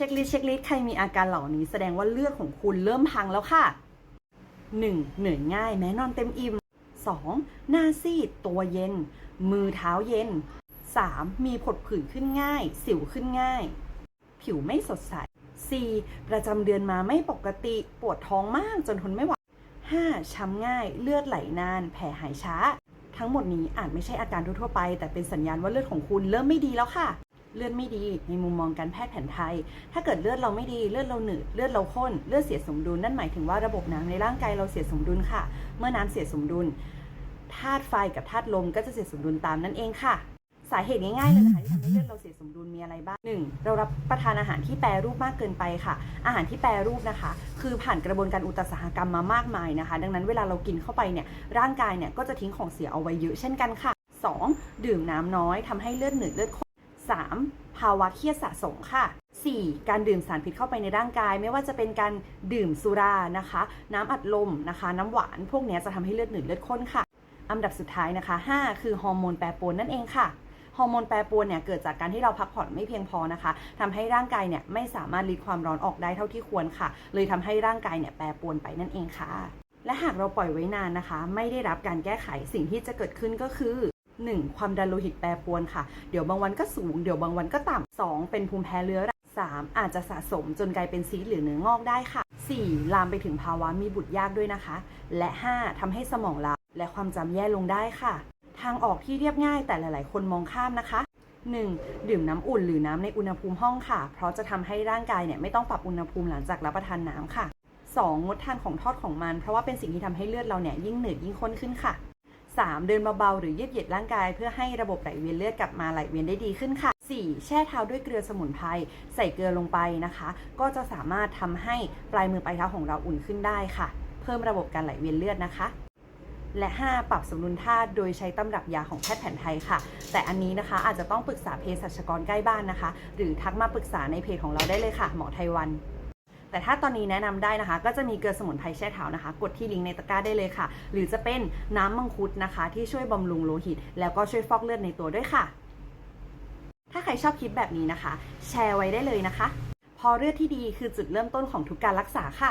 เช็คลิสต์เช็คลิสต์ใครมีอาการเหล่านี้แสดงว่าเลือดของคุณเริ่มพังแล้วค่ะ 1. เหนื่อยง่ายแม้นอนเต็มอิ่ม 2. หน้าซีด ตัวเย็น มือเท้าเย็น 3. มีผดผื่นขึ้นง่าย สิวขึ้นง่าย ผิวไม่สดใส 4. ประจำเดือนมาไม่ปกติปวดท้องมากจนทนไม่ไหว 5. ช้ำง่าย เลือดไหลนาน แผลหายช้า ทั้งหมดนี้อาจไม่ใช่อาการทั่วไป แต่เป็นสัญญาณว่าเลือดของคุณเริ่มไม่ดีแล้วค่ะ เลือดไม่ดีในมุมมองการแพทย์แผนไทย ถ้าเกิดเลือดเราไม่ดีเลือดเราหนืดเลือดเราข้นเลือดเสียสมดุลนั่นหมายถึงว่าระบบน้ำในร่างกายเราเสียสมดุลค่ะ เมื่อน้ำเสียสมดุลธาตุไฟกับธาตุลมก็จะเสียสมดุลตามนั่นเองค่ะ สาเหตุง่ายๆเลยนะคะที่ทำให้เลือดเราเสียสมดุลมีอะไรบ้าง 1. เรารับประทานอาหารที่แปรรูปมากเกินไปค่ะ อาหารที่แปรรูปนะคะ คือผ่านกระบวนการอุตสาหกรรมมามากมายนะคะ ดังนั้นเวลาเรากินเข้าไปเนี่ยร่างกายเนี่ยก็จะทิ้งของเสียเอาไว้เยอะเช่นกันค่ะ 2. ดื่มน้ำน้อยทำให้เลือดหนืดเลือดข้น 3. ภาวะเครียดสะสมค่ะ 4. การดื่มสารพิษเข้าไปในร่างกาย ไม่ว่าจะเป็นการดื่มสุรานะคะ น้ำอัดลมนะคะ น้ำหวาน พวกนี้จะทำให้เลือดหนืดเลือดข้นค่ะ อันดับสุดท้ายนะคะ 5 คือฮอร์โมนแปรปรวนนั่นเองค่ะฮอร์โมนแปรปรวนเนี่ยเกิดจากการที่เราพักผ่อนไม่เพียงพอนะคะทำให้ร่างกายเนี่ยไม่สามารถรีดความร้อนออกได้เท่าที่ควรค่ะ เลยทำให้ร่างกายเนี่ยแปรปรวนไปนั่นเองค่ะ และหากเราปล่อยไว้นานนะคะ ไม่ได้รับการแก้ไขสิ่งที่จะเกิดขึ้นก็คือ 1. ความดันโลหิตแปรปรวนค่ะ เดี๋ยวบางวันก็สูง เดี๋ยวบางวันก็ต่ำ 2. เป็นภูมิแพ้เรื้อรัง 3. อาจจะสะสมจนกลายเป็นซีสหรือเนื้องอกได้ค่ะ 4. ลามไปถึงภาวะมีบุตรยากด้วยนะคะ และ 5. ทำให้สมองล้าและความจำแย่ลงได้ค่ะ ทางออกที่เรียบง่ายแต่หลาย ๆ คนมองข้ามนะคะ 1. ดื่มน้ำอุ่นหรือน้ำในอุณหภูมิห้องค่ะ เพราะจะทำให้ร่างกายเนี่ยไม่ต้องปรับอุณหภูมิหลังจากรับประทานน้ำค่ะ 2. งดทานของทอดของมัน เพราะว่าเป็นสิ่งที่ทำให้เลือดเราเนี่ยยิ่งหนืดยิ่งข้นขึ้นค่ะ 3. เดินเบาๆหรือยืดเหยียดร่างกาย เพื่อให้ระบบไหลเวียนเลือดกลับมาไหลเวียนได้ดีขึ้นค่ะ 4. แช่เท้าด้วยเกลือสมุนไพรใส่เกลือลงไปนะคะ ก็จะสามารถทำให้ปลายมือปลายเท้าของเราอุ่นขึ้นได้ค่ะ เพิ่มระบบการไหลเวียนเลือดนะคะ และ 5. ปรับสมดุลธาตุโดยใช้ตำรับยาของแพทย์แผนไทยค่ะ แต่อันนี้นะคะอาจจะต้องปรึกษาเภสัชกรใกล้บ้านนะคะ หรือทักมาปรึกษาในเพจของเราได้เลยค่ะ หมอไทยวัน แต่ถ้าตอนนี้แนะนำได้นะคะ ก็จะมีเกลือสมุนไพรแช่เท้านะคะ กดที่ลิงก์ในตะกร้าได้เลยค่ะ หรือจะเป็นน้ำมังคุดนะคะ ที่ช่วยบำรุงโลหิต แล้วก็ช่วยฟอกเลือดในตัวด้วยค่ะ ถ้าใครชอบคลิปแบบนี้นะคะ แชร์ไว้ได้เลยนะคะ พอเลือดที่ดีคือจุดเริ่มต้นของทุกการรักษาค่ะ